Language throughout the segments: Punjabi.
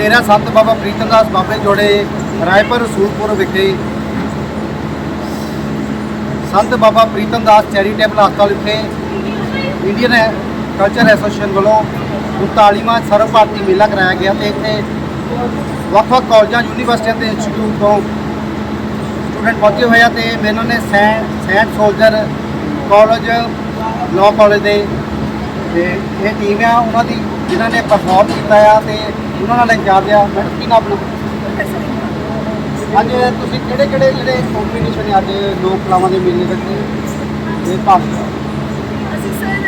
ਡੇਰਾ ਸੰਤ ਬਾਬਾ ਪ੍ਰੀਤਮ ਦਾਸ ਬਾਬੇ ਜੋੜੇ, ਰਾਏਪੁਰ ਰਸੂਲਪੁਰ ਵਿਖੇ ਸੰਤ ਬਾਬਾ ਪ੍ਰੀਤਮ ਦਾਸ ਚੈਰੀਟੇਬਲ ਹਸਪਤਾਲ ਵਿਖੇ ਇੰਡੀਅਨ ਕਲਚਰ ਐਸੋਸੀਏਸ਼ਨ ਵੱਲੋਂ 39ਵਾਂ ਸਰਵ ਭਾਰਤੀ ਮੇਲਾ ਕਰਾਇਆ ਗਿਆ ਤੇ ਇੱਥੇ ਵੱਖ-ਵੱਖ ਕਾਲਜਾਂ, ਯੂਨੀਵਰਸਿਟੀਆਂ ਤੇ ਇੰਸਟੀਚਿਊਟ ਤੋਂ ਸਟੂਡੈਂਟ ਪਹੁੰਚੇ ਹੋਏ ਆ ਤੇ ਮੈਨੂੰ ਨੇ saint, saint soldier college law college ਦੇ, ਤੇ ਇਹ ਟੀਮ ਆ, ਉਹਨਾਂ ਦੀ, ਜਿਨ੍ਹਾਂ ਨੇ ਪਰਫਾਰਮ ਕੀਤਾ ਆ ਤੇ ਉਹਨਾਂ ਨਾਲ ਇੰਚਾਰਜ ਆ ਮੈਡਮ, ਕੀ ਨਾਮ ਅੱਜ ਤੁਸੀਂ ਕਿਹੜੇ ਕਿਹੜੇ ਜਿਹੜੇ ਕੰਪੀਟੀਸ਼ਨ ਅੱਜ ਲੋਕ ਕਲਾਵਾਂ ਦੇ ਮੇਲੇ ਵਿੱਚ ਇਹ ਭਾਗ ਅਸੀਂ ਸਰ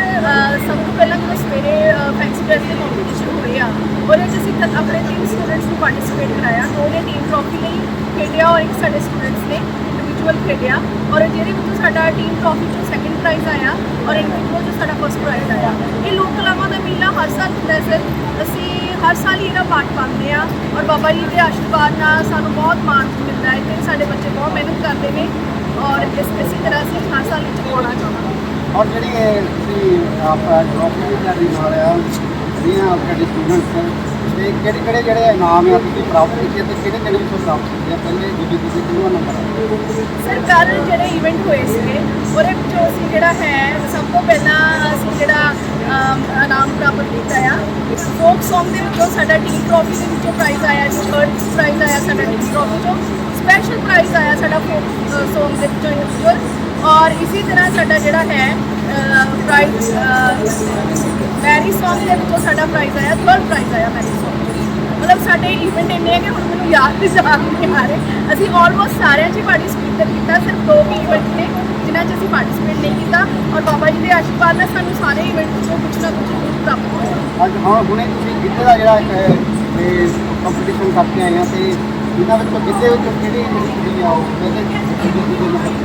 ਸਭ ਤੋਂ ਪਹਿਲਾਂ ਜਦੋਂ ਸਵੇਰੇ ਫੈਂਸੀ ਡਰੈਸ ਦੇ ਕੰਪੀਟੀਸ਼ਨ ਹੋਏ ਆ। ਉਹਦੇ 'ਚ ਅਸੀਂ ਆਪਣੇ ਟੀਮ ਸਟੂਡੈਂਟਸ ਨੂੰ ਪਾਰਟਿਸਿਪੇਟ ਕਰਾਇਆ। ਦੋ ਟੀਮ ਟਰੋਫੀ ਲਈ ਖੇਡਿਆ ਔਰ ਇੱਕ ਸਾਡੇ ਸਟੂਡੈਂਟਸ ਨੇ। ਇੰਡੀਵਿਜੂਅਲ ਖੇਡਿਆ ਔਰ ਜਿਹਦੇ ਵਿੱਚੋਂ ਸਾਡਾ ਟੀਮ ਟਰੋਫੀ 'ਚੋਂ ਸੈਕੰਡ ਪ੍ਰਾਈਜ਼ ਆਇਆ ਔਰ ਇੰਡੀਵਿਜੂਅਲ 'ਚੋਂ ਸਾਡਾ ਫਸਟ ਪ੍ਰਾਈਜ਼ ਆਇਆ। ਇਹ ਲੋਕ ਕਲਾਵਾਂ ਦਾ ਮੇਲਾ ਹਰ ਸਾਲ ਹੁੰਦਾ ਹੈ ਸਰ। ਅਸੀਂ ਹਰ ਸਾਲ ਹੀ ਇਹਦਾ ਪਾਠ ਪਾਉਂਦੇ ਆ ਔਰ ਬਾਬਾ ਜੀ ਦੇ ਆਸ਼ੀਰਵਾਦ ਨਾਲ ਸਾਨੂੰ ਬਹੁਤ ਮਾਣ ਮਿਲਦਾ ਹੈ। ਤੇ ਸਾਡੇ ਬੱਚੇ ਬਹੁਤ ਮਿਹਨਤ ਕਰਦੇ ਨੇ ਔਰ ਇਸ ਇਸੇ ਤਰ੍ਹਾਂ ਅਸੀਂ ਹਰ ਸਾਲ ਵਿੱਚ ਪਾਉਣਾ ਚਾਹੁੰਦੇ ਹਾਂ। ਔਰ ਜਿਹੜੀ ਤੁਸੀਂ ਆਪਣਾ ਟਰੋਫੀ ਦੀ ਤਿਆਰੀ ਨਾਲ ਰਿਹਾ ਜਿਹੜੀਆਂ ਆਪਣੇ ਸਟੂਡੈਂਟਸ ਤੇ ਕਿਹੜੇ ਕਿਹੜੇ ਜਿਹੜੇ ਇਨਾਮ ਆ ਤੁਸੀਂ ਪ੍ਰਾਪਤ ਕੀਤੇ ਤੇ ਕਿਹੜੇ ਕਿਹੜੇ ਵਿੱਚੋਂ ਪ੍ਰਾਪਤ ਕੀਤੇ ਆ? ਪਹਿਲੇ ਦੂਜੇ ਤੁਸੀਂ ਕਿਹੜਾ ਨੰਬਰ ਸਰ, ਕੱਲ੍ਹ ਜਿਹੜੇ ਇਵੈਂਟ ਹੋਏ ਸੀਗੇ, ਉਹਦੇ ਵਿੱਚੋਂ ਅਸੀਂ ਜਿਹੜਾ ਹੈ, ਸਭ ਤੋਂ ਪਹਿਲਾਂ ਅਸੀਂ ਜਿਹੜਾ ਇਨਾਮ ਪ੍ਰਾਪਤ ਕੀਤਾ ਆ। ਫੋਕ ਸੌਂਗ ਦੇ ਵਿੱਚੋਂ ਸਾਡਾ ਟੀਮ ਟਰੋਫੀ ਦੇ ਵਿੱਚੋਂ ਪ੍ਰਾਈਜ਼ ਆਇਆ, ਜੀ ਥਰਡ ਪ੍ਰਾਈਜ਼ ਆਇਆ ਸਾਡਾ ਟੀਮ ਟਰੋਫੀ ਚੋਂ। ਸਪੈਸ਼ਲ ਪ੍ਰਾਈਜ਼ ਆਇਆ ਸਾਡਾ ਫੋਕ ਸੌਂਗ ਦੇ ਵਿੱਚੋਂ ਇੰਡੀਵਿਜੂਅਲ ਔਰ ਇਸੇ ਤਰ੍ਹਾਂ ਸਾਡਾ ਜਿਹੜਾ ਹੈ ਪ੍ਰਾਈਜ਼ ਮੈਰੀ ਦੇ ਵਿੱਚੋਂ ਸਾਡਾ ਪ੍ਰਾਈਜ਼ ਆਇਆ ਥਰਡ ਪ੍ਰਾਈਜ਼ ਆਇਆ ਮੈਰੀ ਮਤਲਬ ਸਾਡੇ ਇਵੈਂਟ ਇੰਨੇ ਆ ਕਿ ਹੁਣ ਮੈਨੂੰ ਯਾਦ ਵੀ ਜਾ ਨਹੀਂ ਆ ਰਹੇ। ਅਸੀਂ ਆਲਮੋਸਟ ਸਾਰਿਆਂ 'ਚ ਪਾਰਟਿਸਿਪੇਟ ਕੀਤਾ, ਸਿਰਫ ਦੋ ਵੀ ਇਵੈਂਟ ਨੇ ਜਿਨ੍ਹਾਂ 'ਚ ਅਸੀਂ ਪਾਰਟਿਸਿਪੇਟ ਨਹੀਂ ਕੀਤਾ। ਔਰ ਬਾਬਾ ਜੀ ਦੇ ਆਸ਼ੀਰਵਾਦ ਨਾਲ ਸਾਨੂੰ ਸਾਰੇ ਇਵੈਂਟ 'ਚੋਂ ਕੁਝ ਨਾ ਕੁਝ ਪ੍ਰਾਪਤ ਹੋਇਆ। ਅੱਜ ਹਾਂ, ਹੁਣੇ ਤੁਸੀਂ ਗਿੱਧੇ ਦਾ ਜਿਹੜਾ ਇੱਕ ਕੰਪੀਟੀਸ਼ਨ ਕਰਕੇ ਆਏ ਆ ਤੇ ਇਹਨਾਂ ਵਿੱਚੋਂ ਗਿੱਧੇ ਵਿੱਚੋਂ ਕਿਹੜੀ ਜਿਹੜੀ ਆ ਉਹ?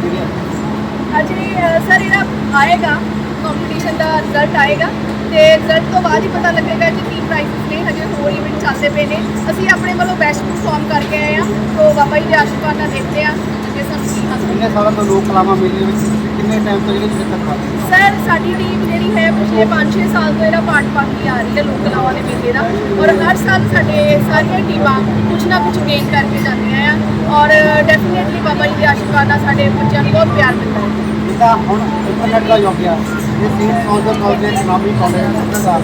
ਕਿਹੜੇ ਅਜੇ ਸਰ ਇਹਦਾ ਆਏਗਾ ਕੰਪੀਟੀਸ਼ਨ ਦਾ ਰਿਜ਼ਲਟ ਆਏਗਾ ਤੇ ਰਿਜ਼ਲਟ ਤੋਂ ਬਾਅਦ ਹੀ ਪਤਾ ਲੱਗੇਗਾ ਕਿ ਕੀ ਪ੍ਰਾਈਜ਼ਸ ਨੇ, ਹਜੇ ਹੋਰ ਇਵੈਂਟ ਚੱਲਦੇ ਪਏ ਨੇ। ਅਸੀਂ ਆਪਣੇ ਵੱਲੋਂ ਬੈਸਟ ਪਰਫਾਰਮ ਕਰਕੇ ਆਏ ਆ ਤੋਂ ਬਾਬਾ ਜੀ ਦੇ ਆਸ਼ੀਰਵਾਦ ਨਾਲ ਦੇਖਦੇ ਆ ਕਿ ਸਾਨੂੰ ਕੀ ਹਾਸਲ ਕਿੰਨੇ ਸਾਲਾਂ ਤੋਂ ਲੋਕ ਕਲਾਵਾਂ ਮੇਲੇ ਵਿੱਚ ਕਿੰਨੇ ਟਾਈਮ ਤੋਂ ਜਿਹੜੇ ਤੁਸੀਂ ਤੱਕ ਕਰਦੇ ਹੋ? ਸਰ ਸਾਡੀ ਟੀਮ ਜਿਹੜੀ ਹੈ ਪਿਛਲੇ 5-6 ਸਾਲ ਤੋਂ ਇਹਦਾ ਪਾਰਟ ਪਾਉਂਦੀ ਆ ਰਹੀ ਹੈ ਲੋਕ ਕਲਾਵਾਂ ਦੇ ਮੇਲੇ ਦਾ। ਔਰ ਹਰ ਸਾਲ ਸਾਡੇ ਸਾਰੀਆਂ ਟੀਮਾਂ ਕੁਝ ਨਾ ਕੁਝ ਗੇਨ ਕਰਕੇ ਜਾਂਦੀਆਂ ਆ। ਔਰ ਡੈਫੀਨਿਟਲੀ ਬਾਬਾ ਜੀ ਦੇ ਆਸ਼ੀਰਵਾਦ ਨਾਲ ਸਾਡੇ ਬੱਚਿਆਂ ਨੂੰ ਬਹੁਤ ਪਿਆਰ ਮਿਲਦਾ ਹੈ। ਜਿੱਦਾਂ ਹੁਣ ਇੰਟਰਨੈਟ ਦਾ ਯੁੱਗ ਆ ਇਹ ਸੀਨ ਕਾਲਜ ਦੇ ਨਾਮੀ ਕਾਲਜ ਦਾ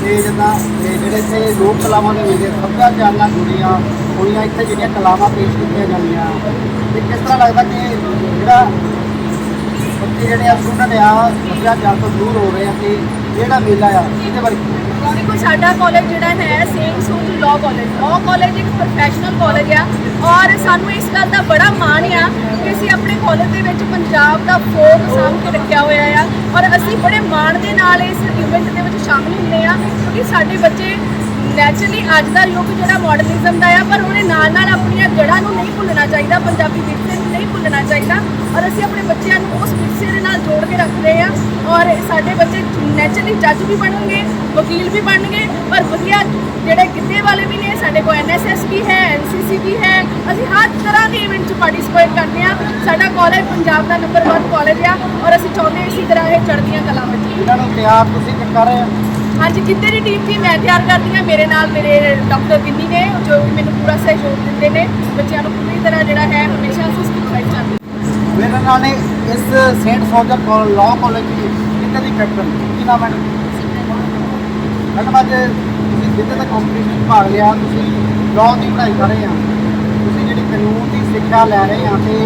ਤੇ ਜਿੱਦਾਂ ਇਹ ਜਿਹੜੇ ਇੱਥੇ ਲੋਕ ਕਲਾਵਾਂ ਦੇ ਮੇਲੇ ਸੱਭਿਆਚਾਰ ਨਾਲ ਜੁੜੀਆਂ ਹੋਈਆਂ ਇੱਥੇ ਜਿਹੜੀਆਂ ਕਲਾਵਾਂ ਪੇਸ਼ ਕੀਤੀਆਂ ਜਾਂਦੀਆਂ। ਤੇ ਕਿਸ ਤਰ੍ਹਾਂ ਲੱਗਦਾ ਕਿ ਜਿਹੜਾ ਬੱਚੇ ਜਿਹੜੇ ਆ ਸਟੂਡੈਂਟ ਆ ਸੱਭਿਆਚਾਰ ਤੋਂ ਦੂਰ ਹੋ ਰਹੇ ਆ ਕਿ ਜਿਹੜਾ ਮੇਲਾ ਆ, ਇਹਦੇ ਬਾਰੇ ਦੇਖੋ ਸਾਡਾ ਕਾਲਜ ਜਿਹੜਾ ਹੈ ਸੇਮ ਸੂਟ ਲਾਅ ਕਾਲਜ ਲਾਅ ਕਾਲਜ ਇੱਕ ਪ੍ਰੋਫੈਸ਼ਨਲ ਕਾਲਜ ਆ ਔਰ ਸਾਨੂੰ ਇਸ ਗੱਲ ਦਾ ਬੜਾ ਮਾਣ ਆ ਕਿ ਅਸੀਂ ਆਪਣੇ ਕਾਲਜ ਦੇ ਵਿੱਚ ਪੰਜਾਬ ਦਾ ਫੋਕ ਸਾਂਭ ਕੇ ਰੱਖਿਆ ਹੋਇਆ ਆ ਔਰ ਅਸੀਂ ਬੜੇ ਮਾਣ ਦੇ ਨਾਲ ਇਸ ਇਵੈਂਟ ਦੇ ਵਿੱਚ ਸ਼ਾਮਿਲ ਹੁੰਦੇ ਆ ਕਿਉਂਕਿ ਸਾਡੇ ਬੱਚੇ ਨੈਚੁਰਲੀ ਅੱਜ ਦਾ ਯੁੱਗ ਜਿਹੜਾ ਮਾਡਰਨਿਜ਼ਮ ਦਾ ਆ, ਪਰ ਉਹਦੇ ਨਾਲ ਨਾਲ ਆਪਣੀਆਂ ਜੜ੍ਹਾਂ ਨੂੰ ਨਹੀਂ ਭੁੱਲਣਾ ਚਾਹੀਦਾ ਪੰਜਾਬੀ ਵਿਰਸੇ ਭੁੱਲਣਾ ਚਾਹੀਦਾ ਔਰ ਅਸੀਂ ਆਪਣੇ ਬੱਚਿਆਂ ਨੂੰ ਉਸ ਵਿਰਸੇ ਦੇ ਨਾਲ ਜੋੜ ਕੇ ਰੱਖਦੇ ਆ ਔਰ ਸਾਡੇ ਬੱਚੇ ਨੈਚੁਰਲੀ ਜੱਜ ਵੀ ਬਣਨਗੇ, ਵਕੀਲ ਵੀ ਬਣਨਗੇ, ਪਰ ਵਧੀਆ ਜਿਹੜੇ ਗਿੱਧੇ ਵਾਲੇ ਵੀ ਨੇ, ਸਾਡੇ ਕੋਲ ਐਨਐਸਐਸ ਵੀ ਹੈ ਐਨਸੀਸੀ ਵੀ ਹੈ, ਅਸੀਂ ਹਰ ਤਰ੍ਹਾਂ ਦੇ ਇਵੈਂਟ 'ਚ ਪਾਰਟਿਸਿਪੇਟ ਕਰਦੇ ਆ ਸਾਡਾ ਕਾਲਜ ਪੰਜਾਬ ਦਾ ਨੰਬਰ 1 ਕਾਲਜ ਆ ਔਰ ਅਸੀਂ ਚਾਹੁੰਦੇ ਹਾਂ ਇਸੇ ਤਰ੍ਹਾਂ ਇਹ ਚੜ੍ਹਦੀਆਂ ਕਲਾ ਵਿੱਚ। ਇਹਨਾਂ ਨੂੰ ਤਿਆਰ ਤੁਸੀਂ ਕਰ ਰਹੇ ਆ ਹਾਂਜੀ ਗਿੱਧੇ ਦੀ ਟੀਮ ਵੀ ਮੈਂ ਤਿਆਰ ਕਰਦੀ ਹਾਂ, ਮੇਰੇ ਨਾਲ ਮੇਰੇ ਡਾਕਟਰ ਗਿੰਨੀ ਨੇ ਜੋ ਕਿ ਮੈਨੂੰ ਪੂਰਾ ਸਹਿਯੋਗ ਦਿੰਦੇ ਨੇ। ਬੱਚਿਆਂ ਨੂੰ ਪੂਰੀ ਤਰ੍ਹਾਂ ਜਿਹੜਾ ਹੈ, ਹਮੇਸ਼ਾ ਅਸੀਂ ਸਿਖਾਈ ਜਾਂਦੇ ਮੇਰੇ ਨਾਲ ਨੇ ਇਸ saint soldier college law college ਦੀ ਕਿਤੇ ਦੀ ਕੈਪਟਨ ਕੀ ਨਾਮ ਹੈ ਮੈਡਮ? ਅੱਜ ਤੁਸੀਂ ਜਿੱਤੇ ਦਾ ਕੰਪੀਟੀਸ਼ਨ ਭਾਗ ਲਿਆ, ਤੁਸੀਂ ਲਾਅ ਦੀ ਪੜ੍ਹਾਈ ਕਰ ਰਹੇ ਆ। ਤੁਸੀਂ ਜਿਹੜੀ ਕਾਨੂੰਨ ਦੀ ਸਿੱਖਿਆ ਲੈ ਰਹੇ ਆ ਤੇ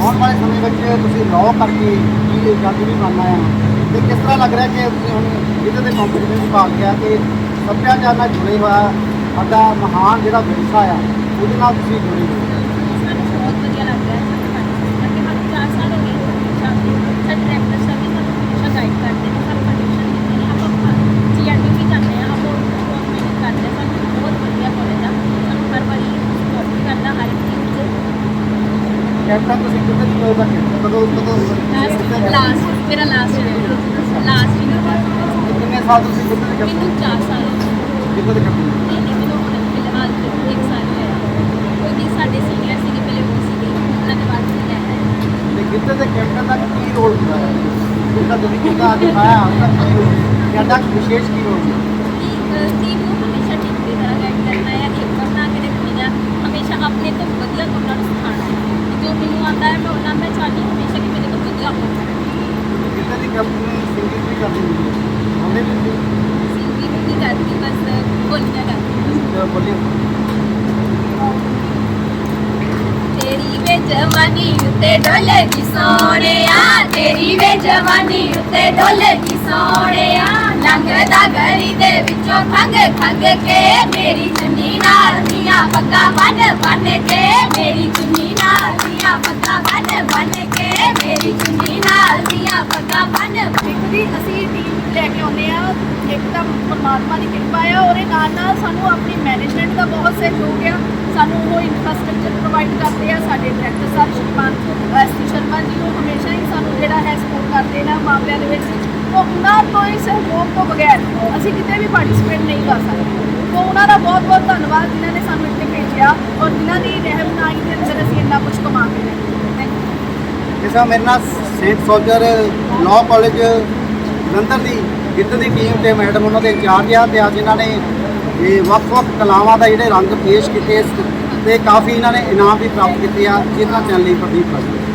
ਆਉਣ ਵਾਲੇ ਸਮੇਂ ਵਿੱਚ ਤੁਸੀਂ ਲਾਅ ਕਰਕੇ ਕੀ ਜੱਜ ਵੀ ਬਣਨਾ ਆ। ਤੇ ਕਿਸ ਤਰ੍ਹਾਂ ਲੱਗ ਰਿਹਾ ਕਿ ਤੁਸੀਂ ਹੁਣ ਜਿੱਤੇ ਦੇ ਕੰਪੀਟੀਸ਼ਨ ਭਾਗ ਲਿਆ ਤੇ ਸੱਭਿਆਚਾਰ ਨਾਲ ਜੁੜੇ ਹੋਇਆ ਸਾਡਾ ਮਹਾਨ ਜਿਹੜਾ ਵਿਰਸਾ ਆ ਉਹਦੇ ਨਾਲ ਤੁਸੀਂ ਜੁੜੇ ਹੋ। ਸਾਨੂੰ ਬਹੁਤ ਵਧੀਆ ਲੱਗਦਾ ਹੈ ਸਾਡੇ ਪਾਰਟਿਸਪੇਟ ਕਰਕੇ ਸਾਨੂੰ 4 ਸਾਲ ਹੋ ਗਏ ਹਮੇਸ਼ਾ ਸਾਡੇ ਡਾਇਰੈਕਟਰ ਸਰ ਵੀ ਸਾਨੂੰ ਹਮੇਸ਼ਾ ਗਾਈਡ ਕਰਦੇ ਨੇ ਸਾਨੂੰ ਕੰਡੀਸ਼ਨ ਦਿੰਦੇ ਨੇ। ਆਪਾਂ ਜੀਐਨਡੀ ਵੀ ਜਾਂਦੇ ਆ ਆਪਾਂ ਬਹੁਤ ਮਿਹਨਤ ਕਰਦੇ। ਹਾਂ ਸਾਨੂੰ ਬਹੁਤ ਵਧੀਆ ਕਾਲਜ ਆ। ਸਾਨੂੰ ਹਰ ਵਾਰੀ ਸਪੋਰਟ ਵੀ ਕਰਦਾ ਹਰ ਇੱਕ ਚੀਜ਼ 'ਚ ਕੈਪਟਨ ਤੁਸੀਂ ਕਿੱਥੇ ਦੀ ਹੋਏ ਬਾਕੀ ਕਦੋਂ? ਕਦੋਂ ਲਾਸਟ ਮੇਰਾ ਲਾਸਟ ਹੈ। ਲਾਸਟ ਕਿੰਨੇ ਸਾਲ ਤੁਸੀਂ ਕਿੱਥੇ ਦੇ ਮੈਨੂੰ 4 ਸਾਲ ਹੋ ਗਏ। ਕਿੱਥੇ ਦੇ ਕੈਪਟਨ ਨਹੀਂ ਨਹੀਂ ਮੈਨੂੰ ਹੁਣ ਫਿਲਹਾਲ ਇੱਕ ਸਾਲ ਹੋਇਆ ਵੀ ਸਾਡੇ ਸੀਨੀਅਰ ਸੀਗੇ ਪਹਿਲੇ ਉਹ ਸੀਗੇ। ਉਹਨਾਂ ਦੇ ਬਾਅਦ ਮੈਂ ਲੈ ਆਇਆ ਤੇ ਕਿੱਥੇ ਦੇ ਕੈਪਟਨ ਦਾ ਕੀ ਰੋਲ ਹੁੰਦਾ ਹੈ? ਜਿਹੜਾ ਤੁਸੀਂ ਕਿੱਦਾਂ ਦਿਖਾਇਆ? ਉਹਦਾ ਕੀ ਰੋਲ ਤੁਹਾਡਾ ਵਿਸ਼ੇਸ਼ ਕੀ ਰੋਲ ਹੈ? ਕਿ ਟੀਮ ਨੂੰ ਹਮੇਸ਼ਾ ਟੀਮ ਦੀ ਤਰ੍ਹਾਂ ਗਾਈਡ ਆਪਣੇ ਤੋਂ ਵਧੀਆ ਉਹਨਾਂ ਨੂੰ ਸਿਖਾਉਣਾ ਹੈ। ਜੋ ਮੈਨੂੰ ਆਉਂਦਾ ਹੈ ਮੈਂ ਉਹਨਾਂ ਮੈਂ ਚਾਹਦੀ ਹਾਂ ਹਮੇਸ਼ਾ ਕਿ ਮੇਰੇ ਤੋਂ ਵਧੀਆ ਹੋਵੇ ਕਿੰਨੇ ਦੀ ਕੰਪਨੀ ਸਿੰਗਿੰਗ ਵੀ ਕਰਦੀ ਹੁੰਦੀ ਹੈ? ਉਹਨੇ ਵੀ ਸਿੰਗਿੰਗ ਨਹੀਂ ਕਰਦੀ ਬਸ ਬੋਲੀਆਂ ਕਰਦੀ ਬੋਲੀ। ਤੇਰੀ ਵੇ ਜਵਾਨੀ ਉੱਤੇ ਡੋਲੇ ਦੀ ਸੋਹਣਿਆ ਤੇਰੀ ਵੇ ਜਵਾਨੀ ਉੱਤੇ ਡੋਲੇ ਦੀ ਸੋਹਣਿਆ ਲੰਘਦਾ ਗਲੀ ਦੇ ਵਿੱਚੋਂ ਖੰਗ ਖੰਗ ਕੇ ਮੇਰੀ ਚੁੰਨੀ ਨਾਲ ਦੀਆਂ ਪੱਗਾਂ ਬੰਨ ਬੰਨ ਕੇ ਟੀਮ ਆ ਇੱਕ ਤਾਂ ਪਰਮਾਤਮਾ ਦੀ ਕਿਰਪਾ ਆ ਔਰ ਇਹ ਨਾਲ ਨਾਲ ਸਾਨੂੰ ਆਪਣੀ ਮੈਨੇਜਮੈਂਟ ਦਾ ਬਹੁਤ ਸਹਿਯੋਗ ਆ ਸਾਨੂੰ ਉਹ ਇਨਫਰਾਸਟ੍ਰਕਚਰ ਪ੍ਰੋਵਾਈਡ ਕਰਦੇ ਆ, ਸਾਡੇ ਡਾਇਰੈਕਟਰ ਸਾਹਿਬ ਸ਼੍ਰੀਮਾਨ ਐਸ ਸ਼ਰਮਾ ਜੀ, ਉਹ ਹਮੇਸ਼ਾ ਹੀ ਸਾਨੂੰ ਜਿਹੜਾ ਹੈ ਸਪੋਰਟ ਕਰਦੇ ਨੇ ਮਾਮਲਿਆਂ ਦੇ ਵਿੱਚ। ਉਹਨਾਂ ਤੋਂ ਹੀ ਸਹਿਯੋਗ ਤੋਂ ਬਗੈਰ ਅਸੀਂ ਕਿਤੇ ਵੀ ਪਾਰਟਿਸਿਪੇਟ ਨਹੀਂ ਕਰ ਸਕਦੇ। ਤੋਂ ਉਹਨਾਂ ਦਾ ਬਹੁਤ ਬਹੁਤ ਧੰਨਵਾਦ ਜਿਨ੍ਹਾਂ ਨੇ ਸਾਨੂੰ ਇੱਥੇ ਭੇਜਿਆ ਔਰ ਜਿਨ੍ਹਾਂ ਦੀ ਰਹਿਮਨਾਈ ਦੇ ਅੰਦਰ ਅਸੀਂ ਇੰਨਾ ਕੁਝ ਕਮਾ ਕੇ ਲੈ ਜਿਸ ਤਰ੍ਹਾਂ ਮੇਰੇ ਨਾਲ saint soldier law college Jalandhar ਦੀ ਗਿੱਧ ਦੀ ਟੀਮ ਤੇ ਮੈਡਮ ਉਹਨਾਂ ਦੇ ਇੰਚਾਰਜ ਆ ਤੇ ਅੱਜ ਇਹਨਾਂ ਨੇ ਇਹ ਵੱਖ-ਵੱਖ ਕਲਾਵਾਂ ਦਾ ਜਿਹੜੇ ਰੰਗ ਪੇਸ਼ ਕੀਤੇ ਇਸ ਤੇ ਕਾਫੀ ਇਹਨਾਂ ਨੇ ਇਨਾਮ ਵੀ ਪ੍ਰਾਪਤ ਕੀਤੇ ਆ ਜਿਹਨਾਂ ਚੈਨਲ ਲਈ ਪ੍ਰਦੀਪ ਕਰ